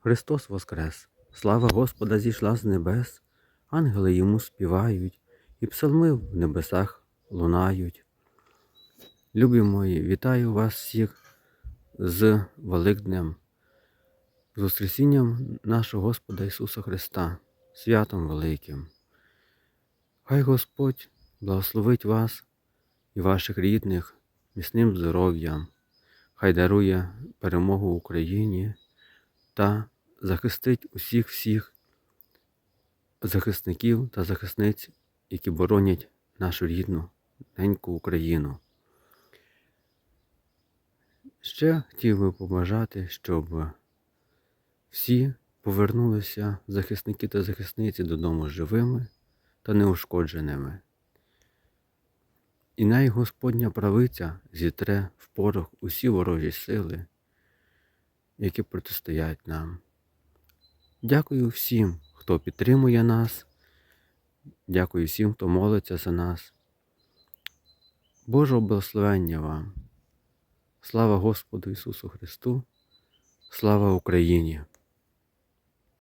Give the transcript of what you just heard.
Христос Воскрес! Слава Господа зійшла з небес, ангели йому співають, і псалми в небесах лунають. Любі мої, вітаю вас всіх з Великднем, з Воскресінням нашого Господа Ісуса Христа, святом Великим. Хай Господь благословить вас і ваших рідних міцним здоров'ям, хай дарує перемогу Україні та захистить усіх всіх захисників та захисниць, які боронять нашу рідну неньку Україну. Ще хотів би побажати, щоб всі повернулися захисники та захисниці додому живими та неушкодженими. І най Господня правиця зітре в порох усі ворожі сили, які протистоять нам. Дякую всім, хто підтримує нас. Дякую всім, хто молиться за нас. Божого благословення вам. Слава Господу Ісусу Христу, слава Україні!